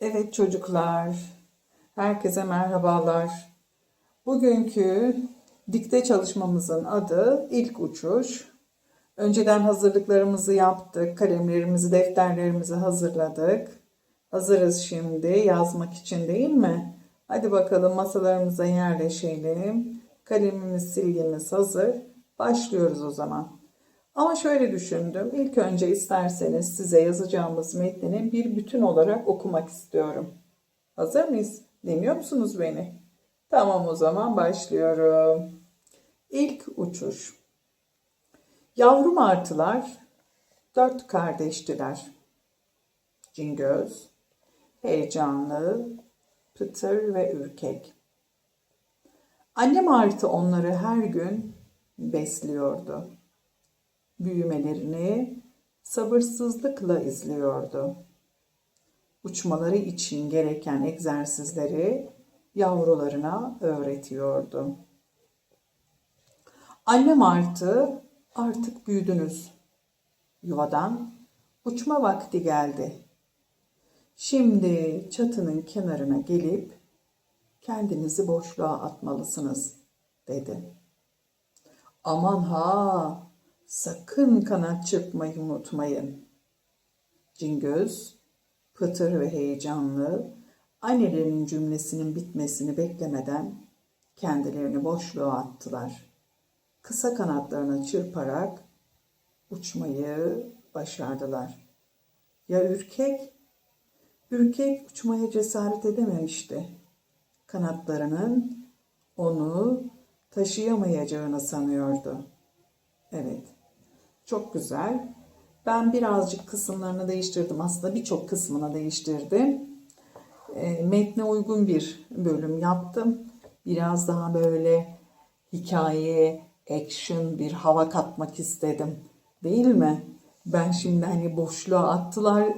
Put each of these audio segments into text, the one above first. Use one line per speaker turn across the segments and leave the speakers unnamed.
Evet çocuklar, herkese merhabalar. Bugünkü dikte çalışmamızın adı ilk uçuş. Önceden hazırlıklarımızı yaptık, kalemlerimizi, defterlerimizi hazırladık. Hazırız şimdi yazmak için değil mi? Hadi bakalım masalarımıza yerleşelim. Kalemimiz, silgimiz hazır. Başlıyoruz o zaman. Ama şöyle düşündüm. İlk önce isterseniz size yazacağımız metnini bir bütün olarak okumak istiyorum. Hazır mıyız? Dinliyor musunuz beni? Tamam o zaman başlıyorum. İlk uçuş. Yavru martılar dört kardeştiler. Cingöz, heyecanlı, pıtır ve ürkek. Anne martı onları her gün besliyordu büyümelerini sabırsızlıkla izliyordu. Uçmaları için gereken egzersizleri yavrularına öğretiyordu. Anne martı artık büyüdünüz. Yuvadan uçma vakti geldi. Şimdi çatının kenarına gelip kendinizi boşluğa atmalısınız dedi. Aman ha Sakın kanat çırpmayı unutmayın. Cingöz, pıtır ve heyecanlı, annelerinin cümlesinin bitmesini beklemeden kendilerini boşluğa attılar. Kısa kanatlarını çırparak uçmayı başardılar. Ya ürkek? Ürkek uçmaya cesaret edememişti. Kanatlarının onu taşıyamayacağını sanıyordu. Evet. Çok güzel. Ben birazcık kısımlarını değiştirdim. Aslında birçok kısmını değiştirdim. E, metne uygun bir bölüm yaptım. Biraz daha böyle hikaye, action bir hava katmak istedim. Değil mi? Ben şimdi hani boşluğa attılar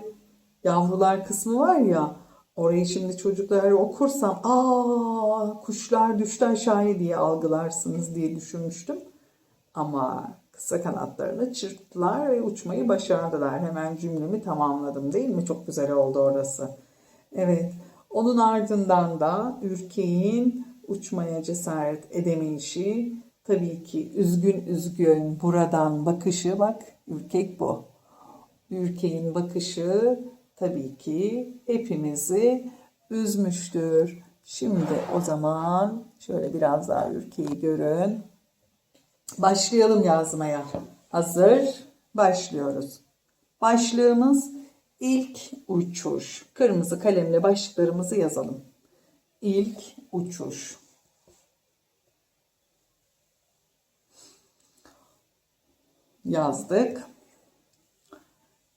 yavrular kısmı var ya orayı şimdi çocuklara okursam aa kuşlar düştü aşağıya diye algılarsınız diye düşünmüştüm. Ama kısa kanatlarını çırptılar ve uçmayı başardılar. Hemen cümlemi tamamladım değil mi? Çok güzel oldu orası. Evet. Onun ardından da ürkeğin uçmaya cesaret edemeyişi, tabii ki üzgün üzgün buradan bakışı bak ürkek bu. Ürkeğin bakışı tabii ki hepimizi üzmüştür. Şimdi o zaman şöyle biraz daha ürkeği görün. Başlayalım yazmaya. Hazır. Başlıyoruz. Başlığımız ilk uçuş. Kırmızı kalemle başlıklarımızı yazalım. İlk uçuş. Yazdık.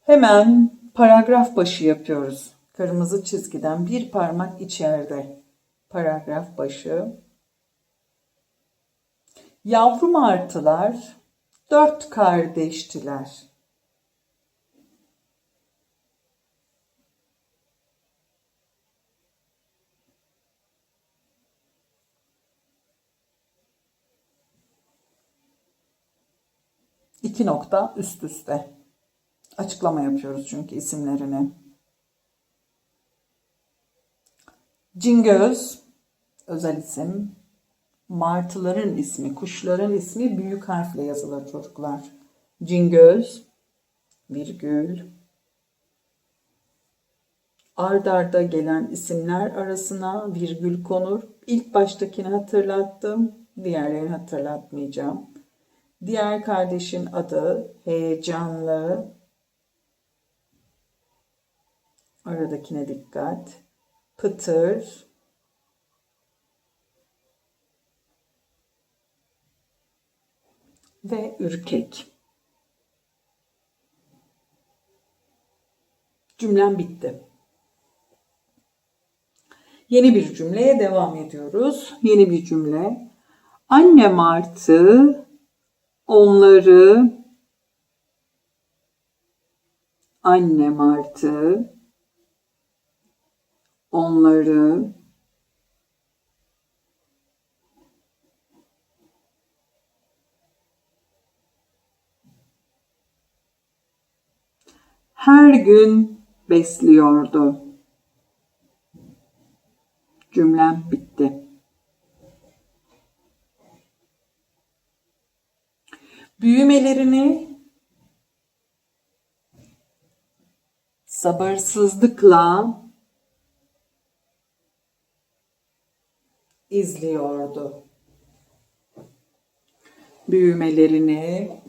Hemen paragraf başı yapıyoruz. Kırmızı çizgiden bir parmak içeride. Paragraf başı. Yavru martılar dört kardeştiler. İki nokta üst üste. Açıklama yapıyoruz çünkü isimlerini. Cingöz, özel isim, martıların ismi, kuşların ismi büyük harfle yazılır çocuklar. Cingöz, virgül, ard arda gelen isimler arasına virgül konur. İlk baştakini hatırlattım, diğerlerini hatırlatmayacağım. Diğer kardeşin adı heyecanlı. Aradakine dikkat. Pıtır, ve ürkek. Cümlem bitti. Yeni bir cümleye devam ediyoruz. Yeni bir cümle. Anne martı onları anne martı onları her gün besliyordu. Cümlem bitti. Büyümelerini sabırsızlıkla izliyordu. Büyümelerini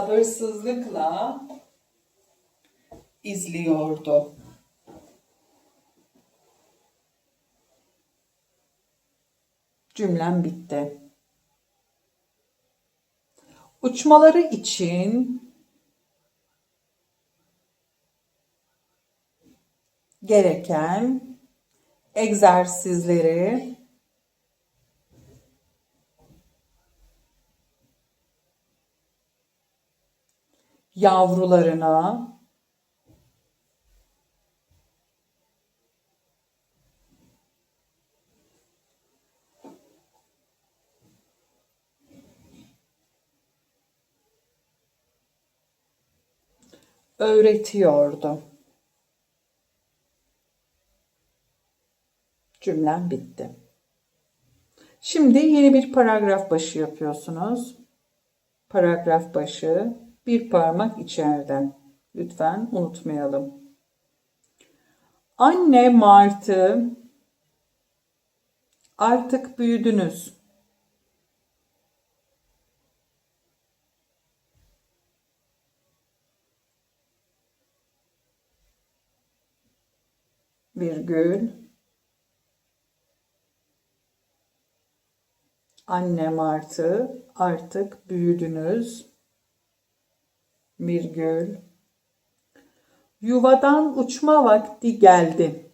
sabırsızlıkla izliyordu. Cümlem bitti. Uçmaları için gereken egzersizleri yavrularına öğretiyordu. Cümlem bitti. Şimdi yeni bir paragraf başı yapıyorsunuz. Paragraf başı bir parmak içeriden. Lütfen unutmayalım. Anne Martı artık büyüdünüz. virgül annem artı artık büyüdünüz virgül yuvadan uçma vakti geldi.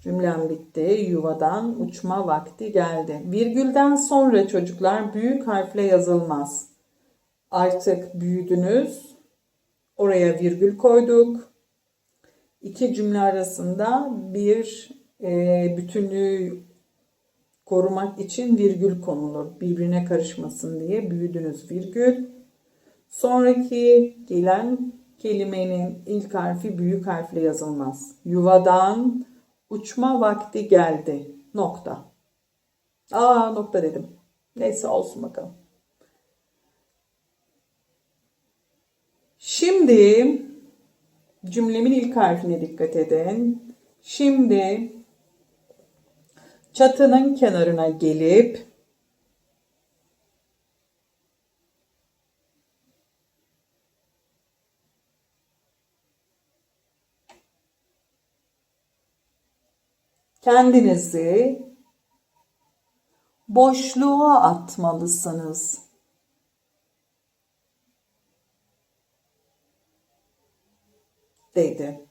Cümlem bitti. Yuvadan uçma vakti geldi. Virgülden sonra çocuklar büyük harfle yazılmaz. Artık büyüdünüz. Oraya virgül koyduk. İki cümle arasında bir e, bütünlüğü korumak için virgül konulur. Birbirine karışmasın diye büyüdünüz virgül. Sonraki gelen kelimenin ilk harfi büyük harfle yazılmaz. Yuvadan Uçma vakti geldi. Nokta. Aa nokta dedim. Neyse olsun bakalım. Şimdi cümlemin ilk harfine dikkat edin. Şimdi çatının kenarına gelip kendinizi boşluğa atmalısınız. dedi.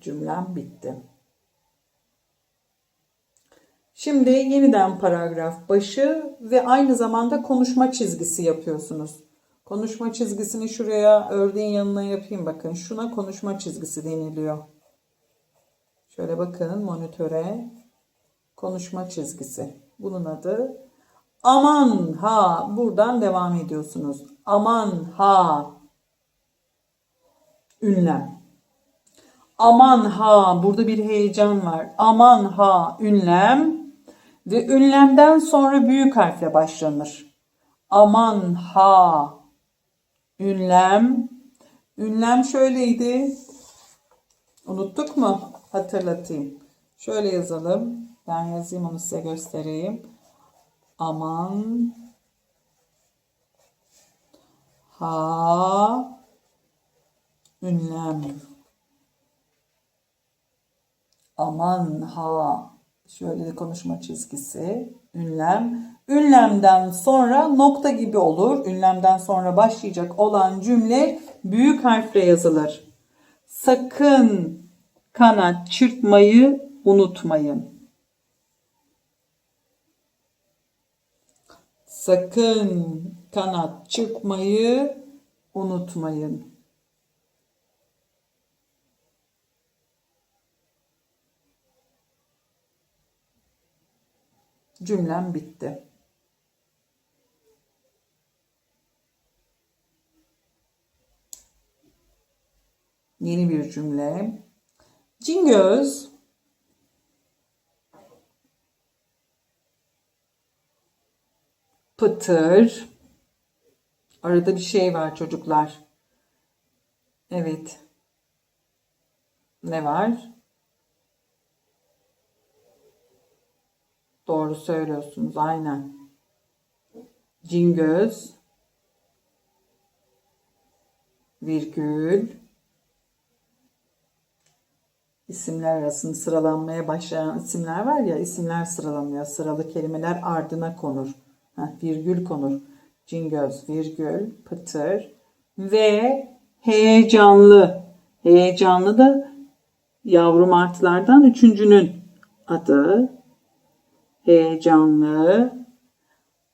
Cümlem bitti. Şimdi yeniden paragraf başı ve aynı zamanda konuşma çizgisi yapıyorsunuz. Konuşma çizgisini şuraya ördeğin yanına yapayım bakın. Şuna konuşma çizgisi deniliyor. Şöyle bakın monitöre konuşma çizgisi. Bunun adı aman ha buradan devam ediyorsunuz. Aman ha ünlem. Aman ha burada bir heyecan var. Aman ha ünlem ve ünlemden sonra büyük harfle başlanır. Aman ha. Ünlem. Ünlem şöyleydi. Unuttuk mu? Hatırlatayım. Şöyle yazalım. Ben yazayım onu size göstereyim. Aman ha ünlem. Aman ha Şöyle konuşma çizgisi, ünlem Ünlemden sonra nokta gibi olur. Ünlemden sonra başlayacak olan cümle büyük harfle yazılır. Sakın kanat çırpmayı unutmayın. Sakın kanat çırpmayı unutmayın. Cümlem bitti. Yeni bir cümle. Cingöz pıtır arada bir şey var çocuklar. Evet. Ne var? Doğru söylüyorsunuz. Aynen. Cingöz virgül isimler arasında sıralanmaya başlayan isimler var ya isimler sıralanıyor. Sıralı kelimeler ardına konur. Heh, virgül konur. Cingöz virgül pıtır ve heyecanlı. Heyecanlı da yavru martılardan üçüncünün adı heyecanlı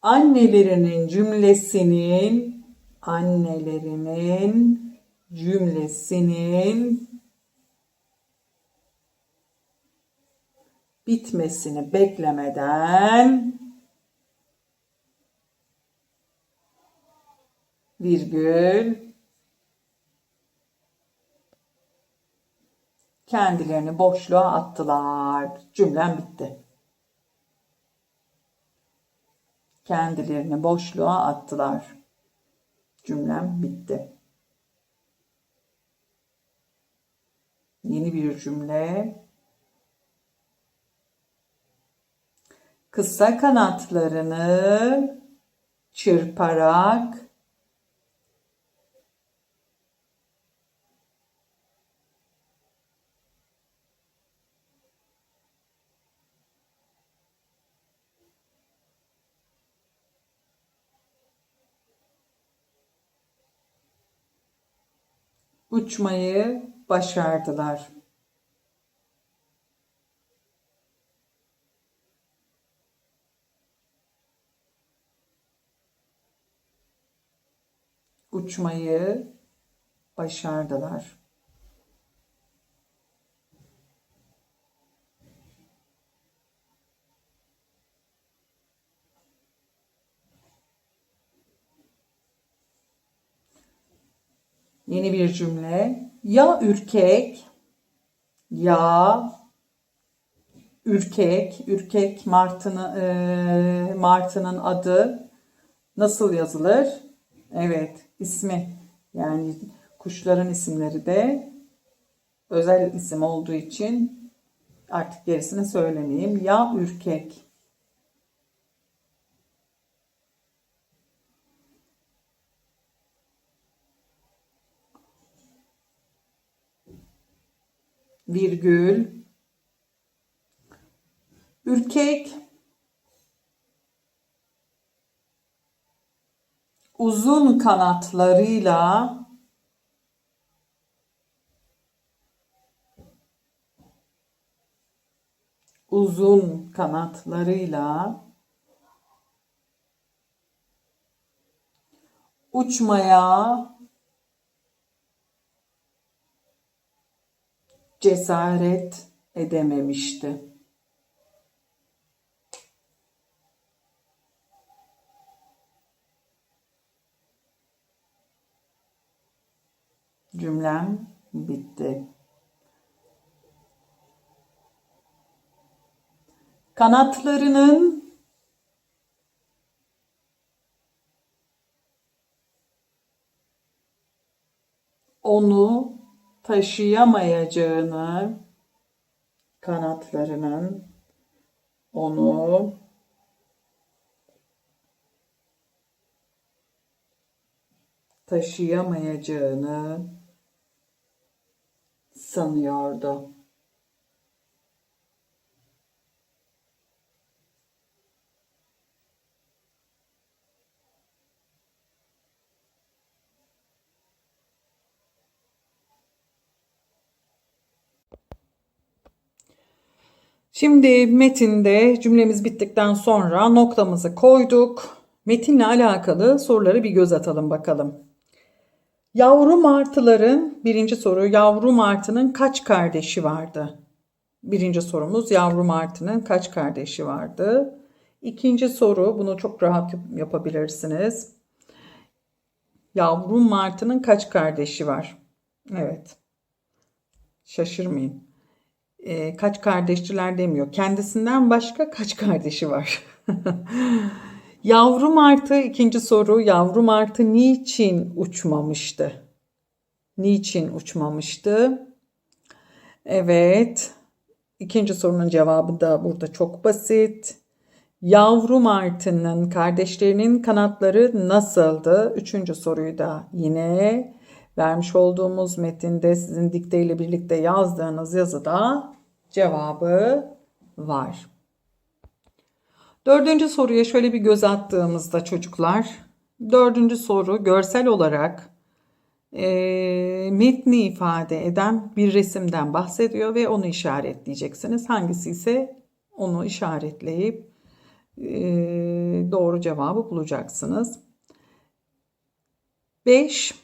annelerinin cümlesinin annelerinin cümlesinin bitmesini beklemeden virgül kendilerini boşluğa attılar. Cümlem bitti. Kendilerini boşluğa attılar. Cümlem bitti. Yeni bir cümle. Kısa kanatlarını çırparak uçmayı başardılar. Uçmayı başardılar. Yeni bir cümle. Ya ürkek ya ürkek, ürkek martını, e, martının adı nasıl yazılır? Evet, ismi. Yani kuşların isimleri de özel isim olduğu için artık gerisini söylemeyeyim. Ya ürkek. Virgül. Ürkek. Uzun kanatlarıyla uzun kanatlarıyla uçmaya cesaret edememişti. Cümlem bitti. Kanatlarının onu taşıyamayacağını kanatlarının onu taşıyamayacağını sanıyordu. Şimdi metinde cümlemiz bittikten sonra noktamızı koyduk. Metinle alakalı soruları bir göz atalım bakalım. Yavru martıların, birinci soru, yavru martının kaç kardeşi vardı? Birinci sorumuz yavru martının kaç kardeşi vardı? İkinci soru, bunu çok rahat yapabilirsiniz. Yavru martının kaç kardeşi var? Evet. Şaşırmayın. Ee, kaç kardeşçiler demiyor. Kendisinden başka kaç kardeşi var? yavru martı ikinci soru. Yavru martı niçin uçmamıştı? Niçin uçmamıştı? Evet. İkinci sorunun cevabı da burada çok basit. Yavru martının kardeşlerinin kanatları nasıldı? Üçüncü soruyu da yine vermiş olduğumuz metinde sizin dikteyle birlikte yazdığınız yazıda cevabı var. Dördüncü soruya şöyle bir göz attığımızda çocuklar, dördüncü soru görsel olarak e, metni ifade eden bir resimden bahsediyor ve onu işaretleyeceksiniz. Hangisi ise onu işaretleyip e, doğru cevabı bulacaksınız. 5.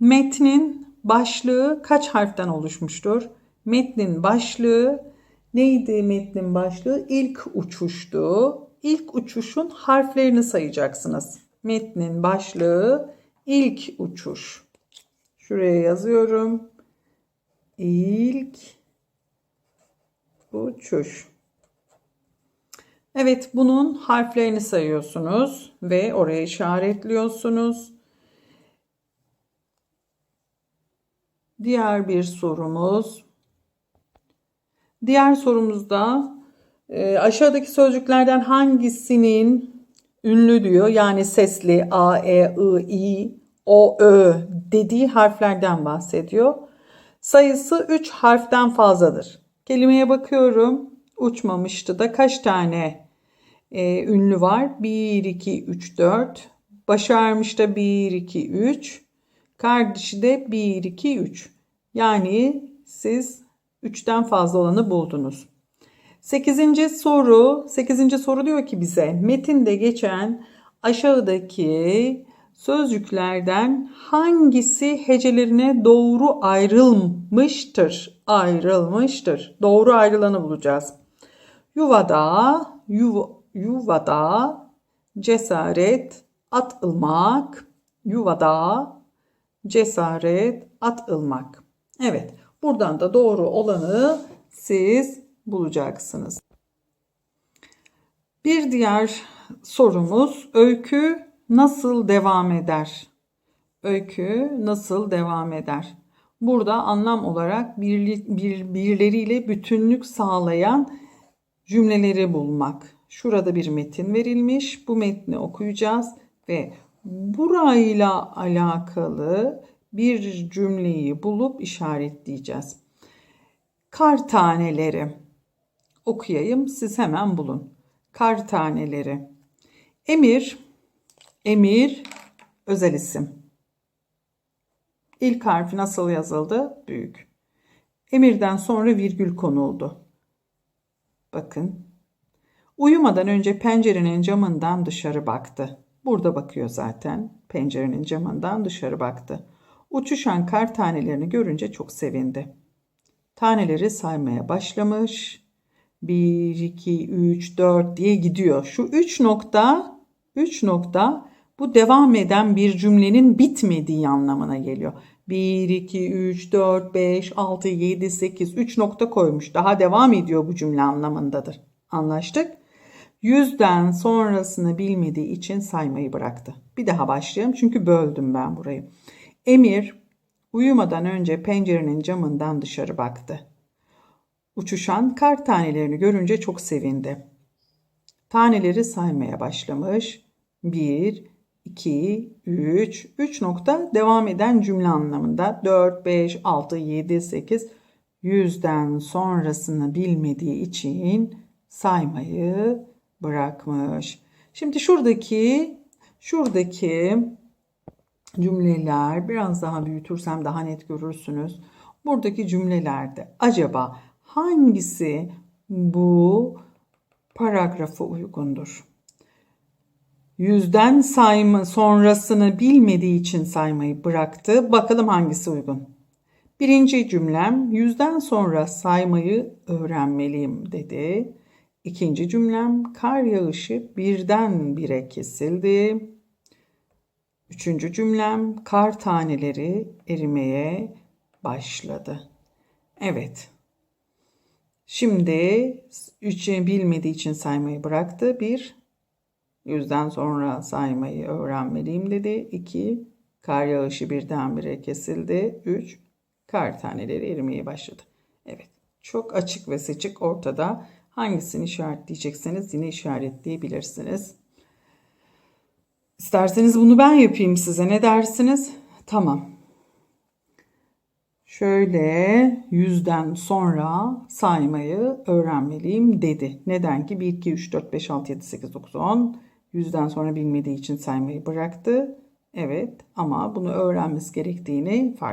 Metnin başlığı kaç harften oluşmuştur? Metnin başlığı neydi metnin başlığı? İlk uçuştu. İlk uçuşun harflerini sayacaksınız. Metnin başlığı ilk uçuş. Şuraya yazıyorum. İlk uçuş. Evet bunun harflerini sayıyorsunuz ve oraya işaretliyorsunuz. Diğer bir sorumuz. Diğer sorumuzda e, aşağıdaki sözcüklerden hangisinin ünlü diyor yani sesli a, e, i, i, o, ö dediği harflerden bahsediyor. Sayısı 3 harften fazladır. Kelimeye bakıyorum. Uçmamıştı da kaç tane e, ünlü var? 1, 2, 3, 4. Başarmış da 1, 2, 3. Kardeşi de 1, 2, 3. Yani siz 3'ten fazla olanı buldunuz. 8. soru, 8. soru diyor ki bize metinde geçen aşağıdaki sözcüklerden hangisi hecelerine doğru ayrılmıştır? Ayrılmıştır. Doğru ayrılanı bulacağız. Yuvada, yuv, yuvada cesaret atılmak, yuvada cesaret atılmak. Evet, buradan da doğru olanı siz bulacaksınız. Bir diğer sorumuz öykü nasıl devam eder? Öykü nasıl devam eder? Burada anlam olarak bir, bir, birileriyle bütünlük sağlayan cümleleri bulmak. Şurada bir metin verilmiş. Bu metni okuyacağız ve burayla alakalı bir cümleyi bulup işaretleyeceğiz. Kar taneleri. Okuyayım siz hemen bulun. Kar taneleri. Emir, emir özel isim. İlk harfi nasıl yazıldı? Büyük. Emirden sonra virgül konuldu. Bakın. Uyumadan önce pencerenin camından dışarı baktı. Burada bakıyor zaten. Pencerenin camından dışarı baktı. Uçuşan kar tanelerini görünce çok sevindi. Taneleri saymaya başlamış. 1, 2, 3, 4 diye gidiyor. Şu 3 nokta, 3 nokta bu devam eden bir cümlenin bitmediği anlamına geliyor. 1, 2, 3, 4, 5, 6, 7, 8, 3 nokta koymuş. Daha devam ediyor bu cümle anlamındadır. Anlaştık? Yüzden sonrasını bilmediği için saymayı bıraktı. Bir daha başlayalım çünkü böldüm ben burayı. Emir uyumadan önce pencerenin camından dışarı baktı. Uçuşan kar tanelerini görünce çok sevindi. Taneleri saymaya başlamış. 1, 2, 3, 3 nokta devam eden cümle anlamında. 4, 5, 6, 7, 8, yüzden sonrasını bilmediği için saymayı bırakmış. Şimdi şuradaki şuradaki cümleler biraz daha büyütürsem daha net görürsünüz. Buradaki cümlelerde acaba hangisi bu paragrafa uygundur. Yüzden sayma sonrasını bilmediği için saymayı bıraktı. Bakalım hangisi uygun. Birinci cümlem yüzden sonra saymayı öğrenmeliyim dedi. İkinci cümlem kar yağışı birden bire kesildi. Üçüncü cümlem kar taneleri erimeye başladı. Evet. Şimdi üçü bilmediği için saymayı bıraktı. Bir, yüzden sonra saymayı öğrenmeliyim dedi. İki, kar yağışı birdenbire kesildi. Üç, kar taneleri erimeye başladı. Evet, çok açık ve seçik ortada. Hangisini işaretleyecekseniz yine işaretleyebilirsiniz. İsterseniz bunu ben yapayım size. Ne dersiniz? Tamam. Şöyle yüzden sonra saymayı öğrenmeliyim dedi. Neden ki 1, 2, 3, 4, 5, 6, 7, 8, 9, 10 yüzden sonra bilmediği için saymayı bıraktı. Evet ama bunu öğrenmesi gerektiğini fark